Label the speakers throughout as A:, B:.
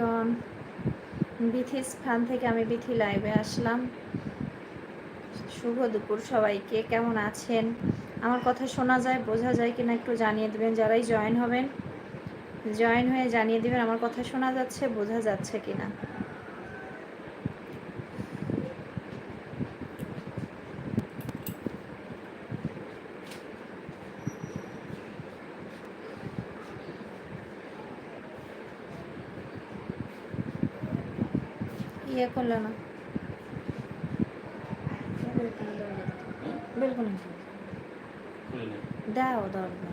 A: Everyone Bithi's স্থান থেকে আমি বিথি লাইভে আসলাম। শুভ দুপুর সবাইকে, কেমন আছেন? আমার কথা শোনা যায়, বোঝা যায় কিনা একটু জানিয়ে দেবেন, যারাই জয়েন হবেন জয়েন হয়ে জানিয়ে দেবেন, আমার কথা শোনা যাচ্ছে, বোঝা যাচ্ছে কিনা। ইয়ে করল না বিলকুল দাও দরকার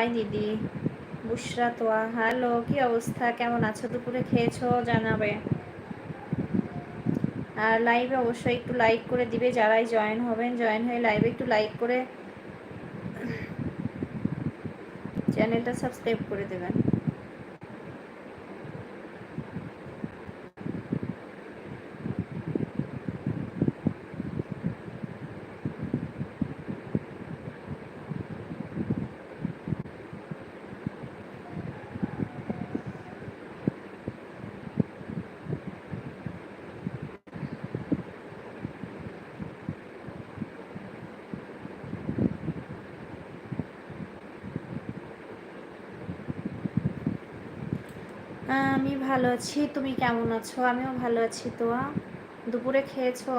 A: হাই দিদি বুসরা তোয়া, হ্যালো, কি অবস্থা? কেমন আছো? দুপুরে খেয়েছো? জানাবে। আর লাইভে অবশ্যই একটু লাইক করে দিবে। যারাই জয়েন হবেন জয়েন হয়ে লাইভে একটু লাইক করে চ্যানেলটা সাবস্ক্রাইব করে দেবেন আমি ভালো আছি। তুমি কেমন আছো? আমিও ভালো আছি তো দুপুরে খেয়েছো?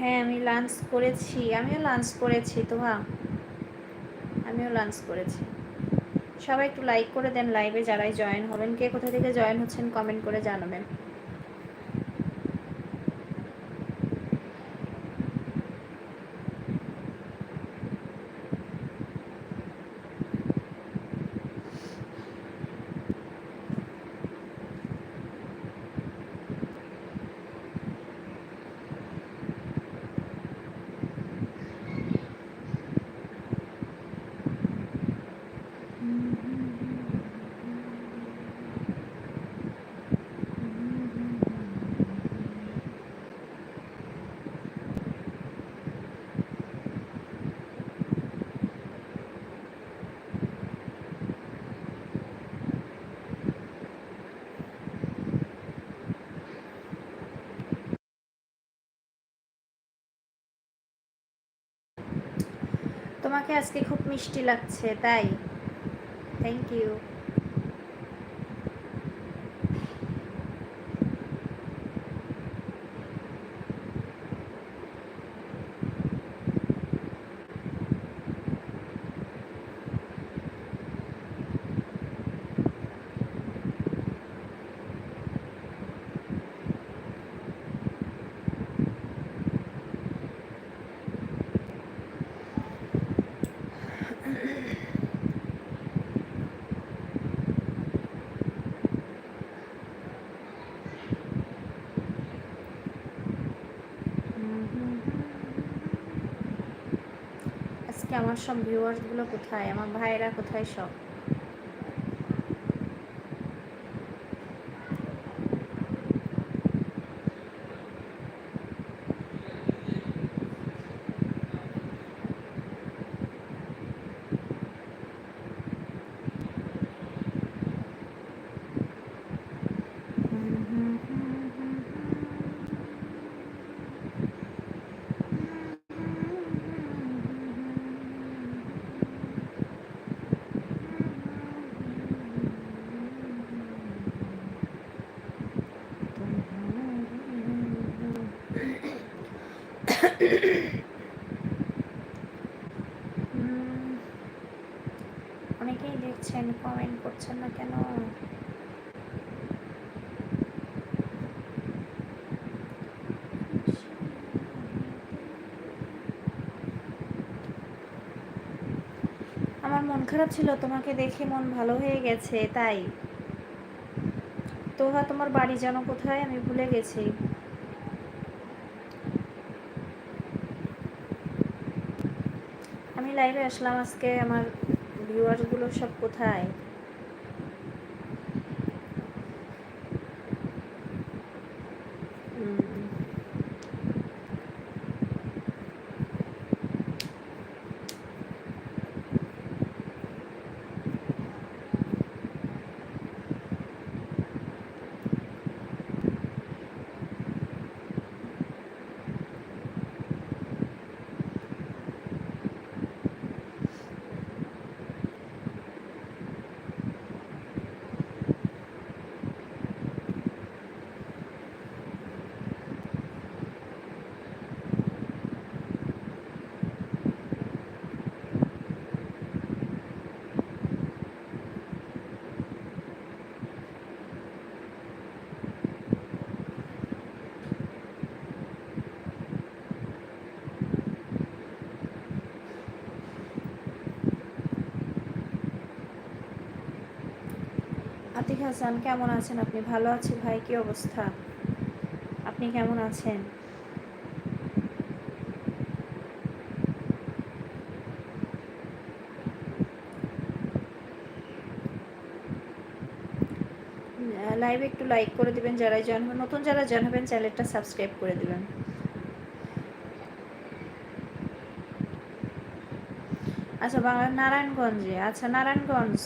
A: হ্যাঁ আমি লাঞ্চ করেছি। আমিও লাঞ্চ করেছি, তো হ্যাঁ আমিও লাঞ্চ করেছি। সবাই একটু লাইক করে দেন লাইভে যারাই জয়েন হবেন। কে কোথা থেকে জয়েন হচ্ছেন কমেন্ট করে জানাবেন। তোমাকে আজকে খুব মিষ্টি লাগছে তাই। থ্যাংক ইউ আমার সব ভিউয়ার্সগুলো কোথায়? আমার ভাইয়েরা কোথায় সব উম, অনেকেই দেখছেন কমেন্ট করছেন না কেন? আমার মন খারাপ ছিল, তোমাকে দেখে মন ভালো হয়ে গেছে, তাই। তোহা, তোমার বাড়ি যেন কোথায় আমি ভুলে গেছি। আমি লাইভে আসলাম আজকে, আমার ভিউয়ার্সগুলো সব কোথায় হুম। আতিক হাসান, কেমন আছেন আপনি? ভালো আছি ভাই, কি অবস্থা? আপনি কেমন আছেন? লাইভে একটু লাইক করে দিবেন যারা জয়েন নতুন যারা জয়েন হবেন চ্যানেলটা সাবস্ক্রাইব করে দিবেন। আচ্ছা বাংলা নারায়ণগঞ্জে। আচ্ছা নারায়ণগঞ্জ।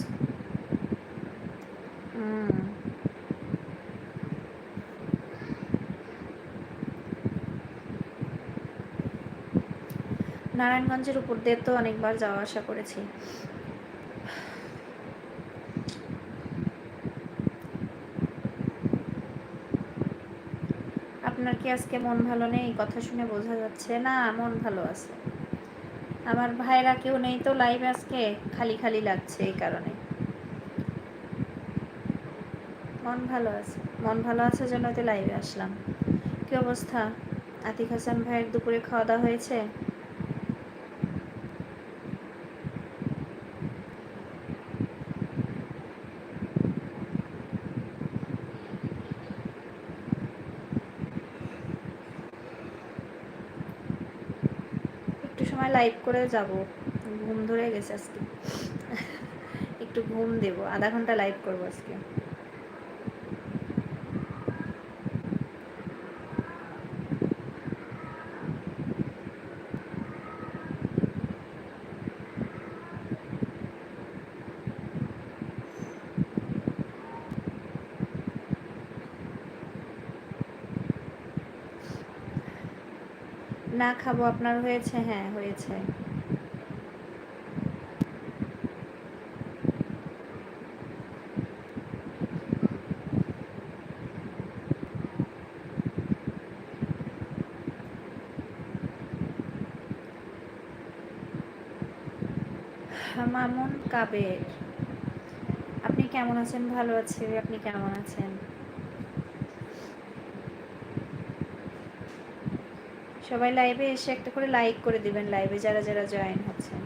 A: নারায়ণগঞ্জের উপর দিয়ে তো অনেকবার যাওয়া আসা করেছি। আপনার কি আজকে মন ভালো নেই? কথা শুনে বোঝা যাচ্ছে, না, মন ভালো আছে। আমার ভাইরা কেউ নেই তো লাইভ আজকে? খালি খালি লাগছে এই কারণে। মন ভালো আছে। মন ভালো আছে জন্য তো লাইভে আসলাম। কি অবস্থা? আতিক হাসান ভাইয়ের দুপুরে খাওয়া দাওয়া হয়েছে একটু সময় লাইভ করে যাব। ঘুম ধরে গেছে আজকে। একটু ঘুম দেব। আধা ঘণ্টা লাইভ করব আজকে। না খাব, আপনার হয়েছে? হ্যাঁ হয়েছে। মামুন কাবের। আপনি কেমন আছেন? ভালো আছি, আপনি কেমন আছেন? সবাই লাইভে এসে একটা করে লাইক করে দিবেন লাইভে যারা যারা জয়েন হচ্ছেন।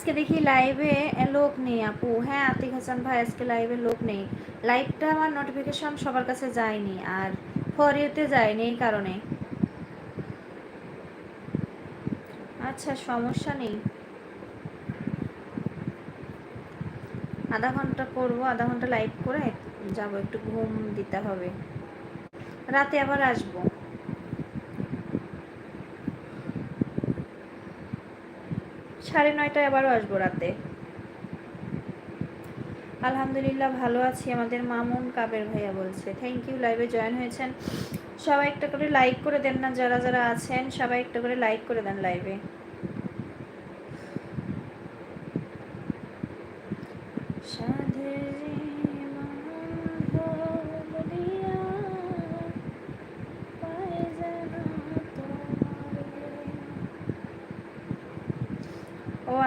A: আজকে দেখি লাইভে লোক নেই আপু। হ্যাঁ আতিক হাসান ভাই, আজকে লাইভে লোক নেই। লাইভটা আমার নোটিফিকেশন সবার কাছে যায়নি আর ফরিওতে যায়নি এই কারণে। আচ্ছা সমস্যা নেই। আধা ঘণ্টা করব, আধা ঘণ্টা লাইভ করে যাব, একটু ঘুম দিতে হবে। রাতে আবার আসব। সাড়ে নয়টায় আবারও আসব রাতে। আলহামদুলিল্লাহ ভালো আছি, আমাদের মামুন কাবের ভাইয়া বলছে থ্যাংক ইউ লাইভে জয়েন হয়েছেন। সবাই একটা করে লাইক করে দেন না, যারা যারা আছেন, সবাই একটা করে লাইক করে দেন লাইভে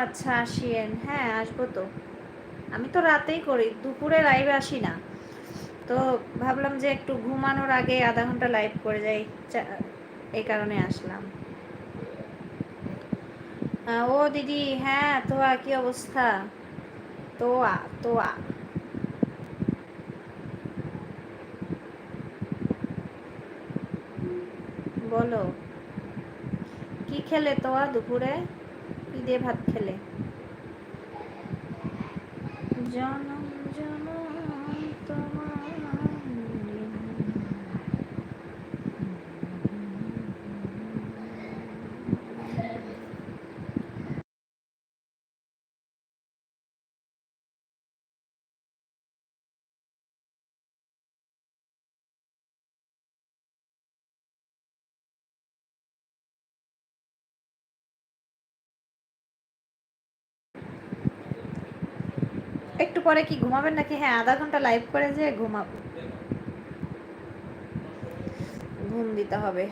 A: আচ্ছা আসিয়েন। হ্যাঁ আসব তো। আমি তো রাতেই করি, দুপুরে লাইভে আসি না। তো ভাবলাম যে একটু ঘুমানোর আগে আধা ঘণ্টা লাইভ করে যাই। এই কারণে আসলাম। ও দিদি হ্যাঁ তো কি অবস্থা? তোয়া তোয়া। বলো, কি খেলে তোয়া দুপুরে? দিয়ে ভাত খেলে। জনম জনম তোমার একটু পরে কি ঘুমাবেন নাকি? হ্যাঁ আধা ঘণ্টা লাইভ করে যে ঘুমাবো। ঘুম দিতে হবে।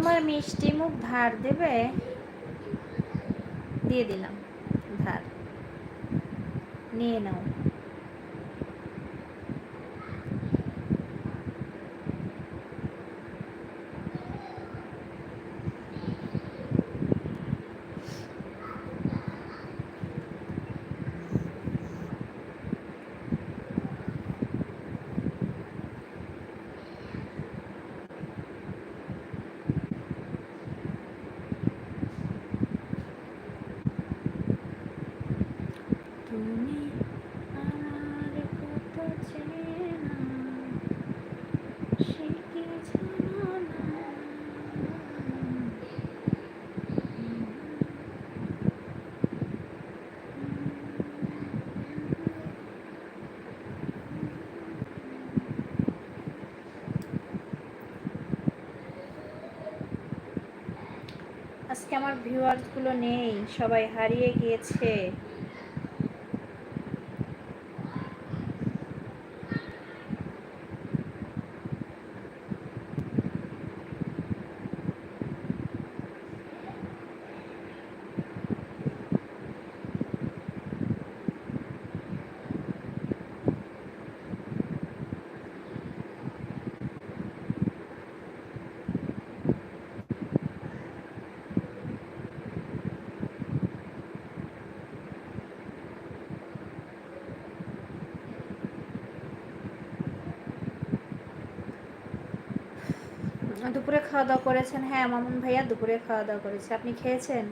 A: তোমার মিষ্টি মুখ ধার দেবে? দিয়ে দিলাম ধার নিয়ে নাও। আজকে আমার ভিউয়ার্সগুলো নেই সবাই হারিয়ে গিয়েছে। দুপুরে খাওয়া দাওয়া করেছেন? হ্যাঁ মামুন ভাইয়া দুপুরে খাওয়া দাওয়া করেছে। আপনি খেয়েছেন?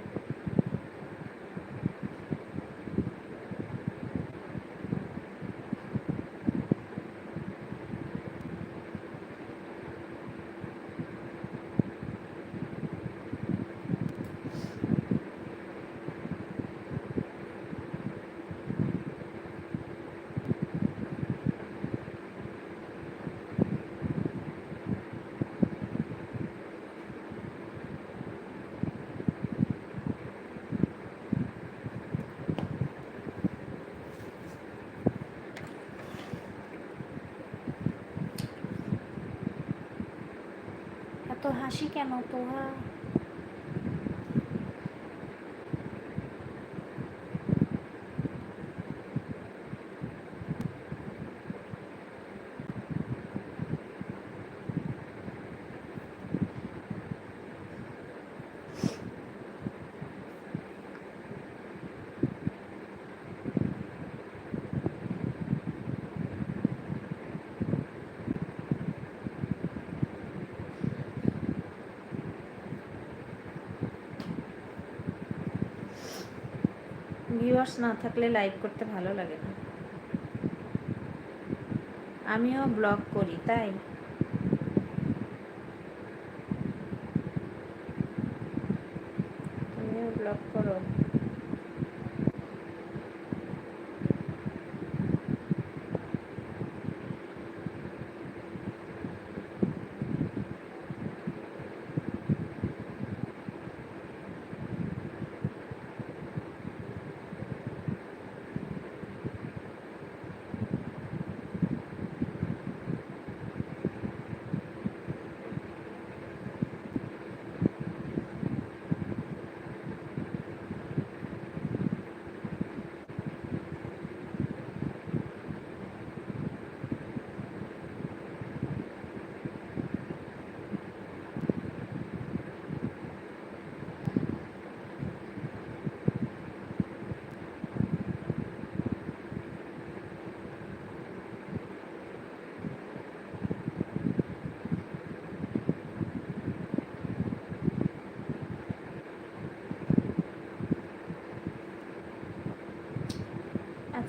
A: হাসি কেন তোহা ভিউয়ার্স না থাকলে লাইভ করতে ভালো লাগে না। আমিও ব্লগ করি তাই তুমিও ব্লগ করো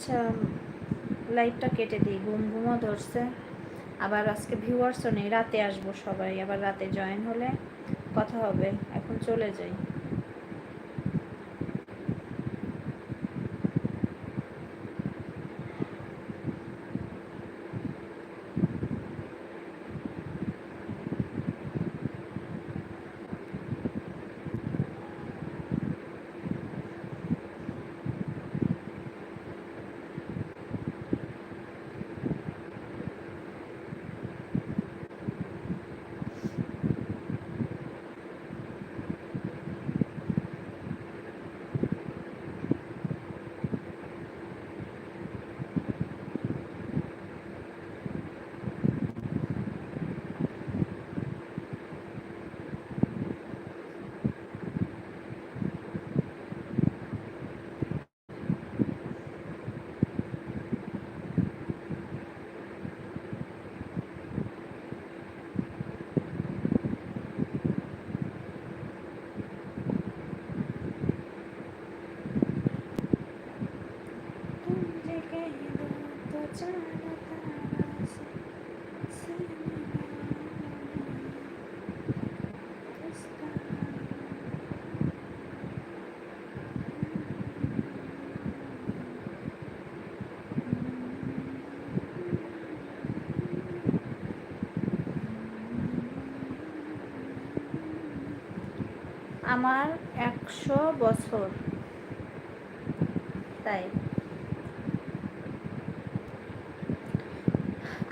A: আচ্ছা লাইটটা কেটে দিই। ঘুম ঘুমও ধরছে। আবার আজকে ভিউয়ার্সও নেই। রাতে আসব সবাই। আবার রাতে জয়েন হলে কথা হবে। এখন চলে যাই। আমার একশো বছর। তাই।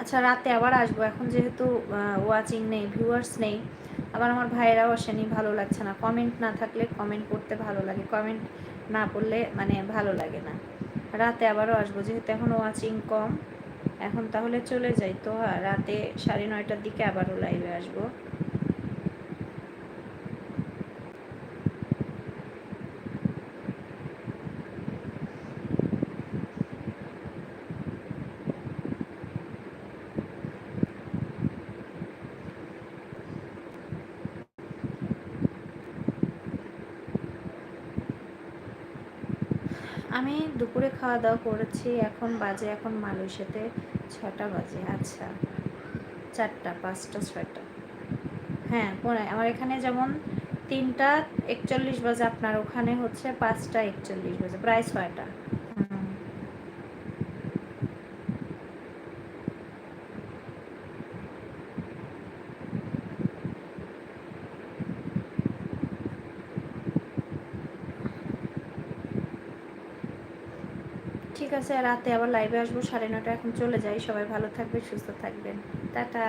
A: আচ্ছা রাতে আবার আসব। এখন যেহেতু ওয়াচিং নেই ভিউয়ার্স নেই আবার আমার ভাইয়েরাও আসেনি ভালো লাগছে না। কমেন্ট না থাকলে কমেন্ট করতে ভালো লাগে। কমেন্ট না পড়লে মানে ভালো লাগে না। রাতে আবারও আসব। যেহেতু এখন ওয়াচিং কম এখন তাহলে চলে যাই। তো হ্যাঁ, রাতে সাড়ে নয়টার দিকে আবারও লাইভে আসব আমি দুপুরে খাওয়া দাওয়া করেছি। এখন বাজে, এখন মালয়েশিয়াতে ছটা বাজে। আচ্ছা চারটা, পাঁচটা, ছয়টা। হ্যাঁ আমার এখানে যেমন তিনটা একচল্লিশ বাজে, আপনার ওখানে হচ্ছে পাঁচটা একচল্লিশ বাজে, প্রায় ছয়টা। আছে, রাতে আবার লাইভে আসব, সাড়ে নটা এখন চলে যাই। সবাই ভালো থাকবে সুস্থ থাকবেন। টাটা।